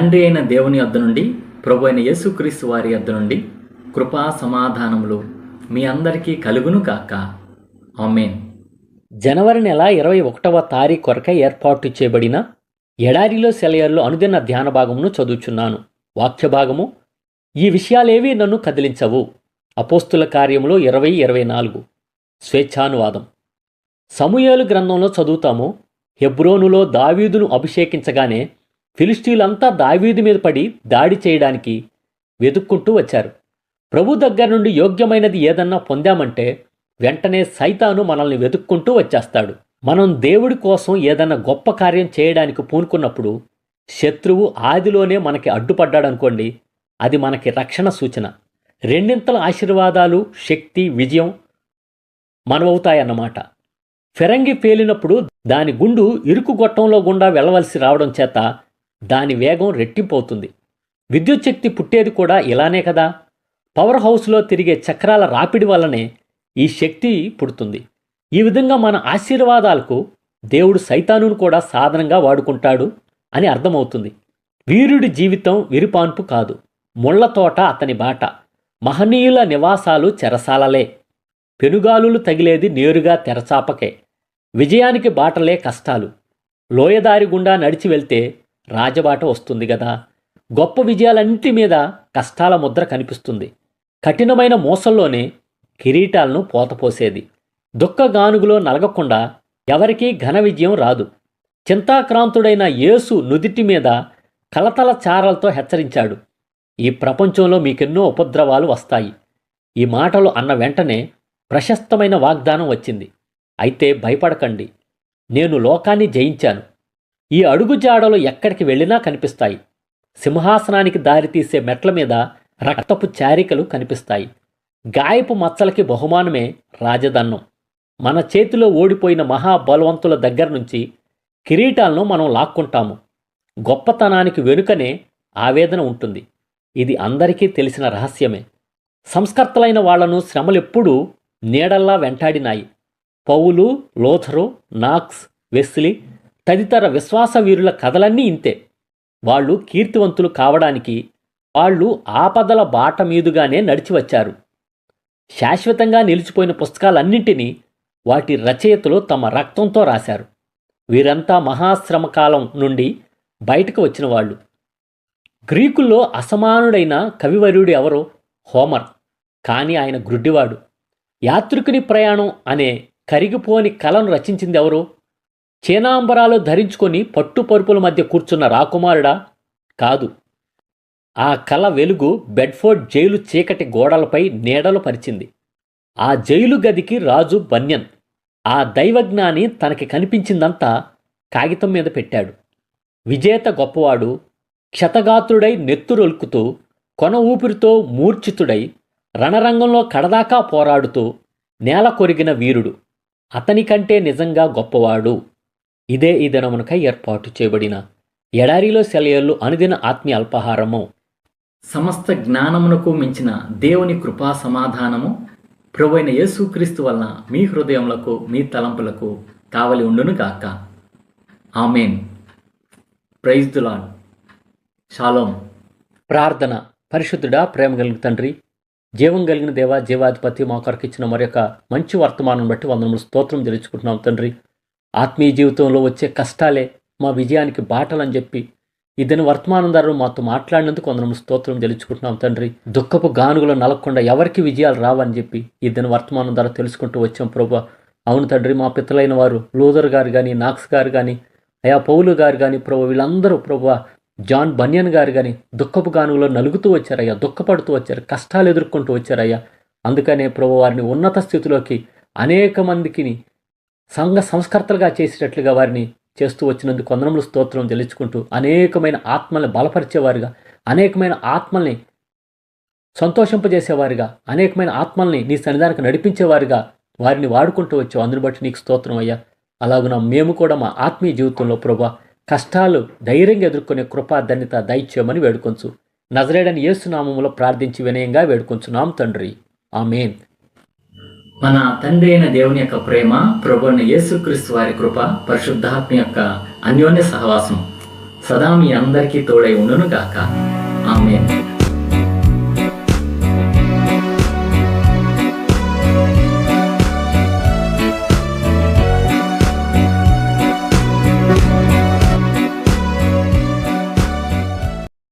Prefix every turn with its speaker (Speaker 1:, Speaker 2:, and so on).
Speaker 1: తండ్రి అయిన దేవుని వద్ద నుండి ప్రభు అయిన యేసుక్రీస్తు వారి వద్ద నుండి కృపా సమాధానములు మీ అందరికీ కలుగును కాక ఆమెన్.
Speaker 2: జనవరి నెల ఇరవై ఒకటవ తారీఖు కొరకై ఏర్పాటు చేయబడిన ఎడారిలో సెలయర్లో అనుదిన ధ్యాన భాగమును చదువుచున్నాను. వాక్య భాగము ఈ విషయాలేవీ నన్ను కదిలించవు. అపోస్తుల కార్యములో ఇరవై ఇరవై నాలుగు. స్వేచ్ఛానువాదం. సమూయేలు గ్రంథంలో చదువుతాము హెబ్రోనులో దావీదును అభిషేకించగానే ఫిలిస్టీలంతా దావీదు మీద పడి దాడి చేయడానికి వెతుక్కుంటూ వచ్చారు. ప్రభు దగ్గర నుండి యోగ్యమైనది ఏదన్నా పొందామంటే వెంటనే సైతాను మనల్ని వెతుక్కుంటూ వచ్చేస్తాడు. మనం దేవుడి కోసం ఏదన్నా గొప్ప కార్యం చేయడానికి పూనుకున్నప్పుడు శత్రువు ఆదిలోనే మనకి అడ్డుపడ్డాడనుకోండి అది మనకి రక్షణ సూచన. రెండింతల ఆశీర్వాదాలు శక్తి విజయం మనవవుతాయన్నమాట ఫిరంగి పేలినప్పుడు దాని గుండు ఇరుకు గొట్టంలో గుండా వెళ్ళవలసి రావడం చేత దాని వేగం రెట్టింపవుతుంది విద్యుత్ శక్తి పుట్టేది కూడా ఇలానే కదా? పవర్ హౌస్లో తిరిగే చక్రాల రాపిడి వల్లనే ఈ శక్తి పుడుతుంది. ఈ విధంగా మన ఆశీర్వాదాలకు దేవుడు సైతానును కూడా సాధనంగా వాడుకుంటాడు అని అర్థమవుతుంది. వీరుడి జీవితం విరిపాన్పు కాదు. ముళ్ళ తోట అతని బాట. మహనీయుల నివాసాలు చెరసాలలే. పెనుగాలులు తగిలేది నేరుగా తెరచాపకే. విజయానికి బాటలే కష్టాలు. లోయదారి గుండా నడిచి వెళ్తే రాజబాట వస్తుంది కదా గొప్ప విజయాలన్నింటి మీద కష్టాల ముద్ర కనిపిస్తుంది. కఠినమైన మోసంలోనే కిరీటాలను పోతపోసేది. దుఃఖగానుగులో నలగకుండా ఎవరికీ ఘన విజయం రాదు. చింతాక్రాంతుడైన యేసు నుదిటి మీద కలతల చారలతో హెచ్చరించాడు. ఈ ప్రపంచంలో మీకెన్నో ఉపద్రవాలు వస్తాయి. ఈ మాటలు అన్న వెంటనే ప్రశస్తమైన వాగ్దానం వచ్చింది. అయితే భయపడకండి. నేను లోకాన్ని జయించాను. ఈ అడుగుజాడలు ఎక్కడికి వెళ్ళినా కనిపిస్తాయి. సింహాసనానికి దారితీసే మెట్ల మీద రక్తపు చారికలు కనిపిస్తాయి. గాయపు మచ్చలకి బహుమానమే రాజదన్నం. మన చేతిలో ఓడిపోయిన మహాబలవంతుల దగ్గర నుంచి కిరీటాలను మనం లాక్కుంటాము. గొప్పతనానికి వెనుకనే ఆవేదన ఉంటుంది. ఇది అందరికీ తెలిసిన రహస్యమే. సంస్కర్తలైన వాళ్ళను శ్రమలెప్పుడూ నీడల్లా వెంటాడినాయి. పౌలు లోథరు నాక్స్ వెస్లీ తదితర విశ్వాస వీరుల కథలన్నీ ఇంతే. వాళ్ళు కీర్తివంతులు కావడానికి వాళ్ళు ఆపదల బాట మీదుగానే నడిచి వచ్చారు. శాశ్వతంగా నిలిచిపోయిన పుస్తకాలన్నింటినీ వాటి రచయితలు తమ రక్తంతో రాశారు. వీరంతా మహాశ్రమ కాలం నుండి బయటకు వచ్చిన వాళ్ళు. గ్రీకుల్లో అసమానుడైన కవివరుడు ఎవరో? హోమర్. కానీ ఆయన గ్రుడ్డివాడు. యాత్రికుని ప్రయాణం అనే కరిగిపోని కలను రచించింది ఎవరో? చేనాంబరాలు ధరించుకొని పట్టుపరుపుల మధ్య కూర్చున్న రాకుమారుడా కాదు. ఆ కల వెలుగు బెడ్ఫోర్డ్ జైలు చీకటి గోడలపై నీడలు పరిచింది. ఆ జైలు గదికి రాజు బన్యన్ ఆ దైవజ్ఞాని తనకి కనిపించిందంతా కాగితం మీద పెట్టాడు. విజేత గొప్పవాడు క్షతగాత్రుడై నెత్తురొల్కుతూ కొన ఊపిరితో మూర్ఛితుడై రణరంగంలో కడదాకా పోరాడుతూ నేల కొరిగిన వీరుడు. అతని కంటే నిజంగా గొప్పవాడు. ఇదే ఈ దినమునకై ఏర్పాటు చేయబడిన ఎడారిలో సెలయళ్ళు అనుదిన ఆత్మీయ అల్పాహారము.
Speaker 1: సమస్త జ్ఞానమునకు మించిన దేవుని కృపా సమాధానము ప్రభు అయిన యేసుక్రీస్తు వలన మీ హృదయములకు మీ తలంపులకు కావలి ఉండును కాక amen. Praise the lord. Shalom
Speaker 2: ప్రార్థన పరిశుద్ధుడా ప్రేమ కలిగిన తండ్రి జీవం కలిగిన దేవ జీవాధిపతి మా కొరకు ఇచ్చిన మరొక మంచి వర్తమానం బట్టి వందనములు స్తోత్రం తెలుసుకుంటున్నాం తండ్రి. ఆత్మీయ జీవితంలో వచ్చే కష్టాలే మా విజయానికి బాటలని చెప్పి ఇదని వర్తమానం ధరలు మాతో మాట్లాడినందుకు కొందరు స్తోత్రం తెలుసుకుంటున్నాం తండ్రి. దుఃఖపు గానుగులు నలగకుండా ఎవరికి విజయాలు రావని చెప్పి ఇదని వర్తమానం ధర తెలుసుకుంటూ వచ్చాం ప్రభు. అవును తండ్రి మా పిత్తలైన వారు లూదర్ గారు కానీ నాక్స్ గారు కానీ అయా పౌలు గారు కానీ ప్రభు వీళ్ళందరూ ప్రభు జాన్ బన్యన్ గారు కానీ దుఃఖపు గానుగులో నలుగుతూ వచ్చారయ్యా దుఃఖపడుతూ వచ్చారు కష్టాలు ఎదుర్కొంటూ వచ్చారయ్యా. అందుకనే ప్రభు వారిని ఉన్నత స్థితిలోకి అనేక మందికి సంఘ సంస్కర్తలుగా చేసేటట్లుగా వారిని చేస్తూ వచ్చినందుకు కొందరములు స్తోత్రం చెల్లించుకుంటూ అనేకమైన ఆత్మల్ని బలపరిచేవారుగా అనేకమైన ఆత్మల్ని సంతోషింపజేసేవారుగా అనేకమైన ఆత్మల్ని నీ సన్నిధానికి నడిపించేవారుగా వారిని వాడుకుంటూ వచ్చావు. అందుని బట్టి నీకు స్తోత్రం అయ్యా. అలాగున మేము కూడా మా ఆత్మీయ జీవితంలో ప్రభా కష్టాలు ధైర్యంగా ఎదుర్కొనే కృపా ధన్యత దయచేయమని వేడుకొంచు. నజరేడని యేసునామములో ప్రార్థించి వినయంగా వేడుకొంచున్నాం తండ్రి. ఆమెన్.
Speaker 1: మన తండ్రి అయిన దేవుని యొక్క ప్రేమ ప్రభుని యేసుక్రీస్తు వారి కృప పరిశుద్ధాత్మ యొక్క అన్యోన్య సహవాసం సదా మీ అందరికీ తోడై ఉండును గాక ఆమె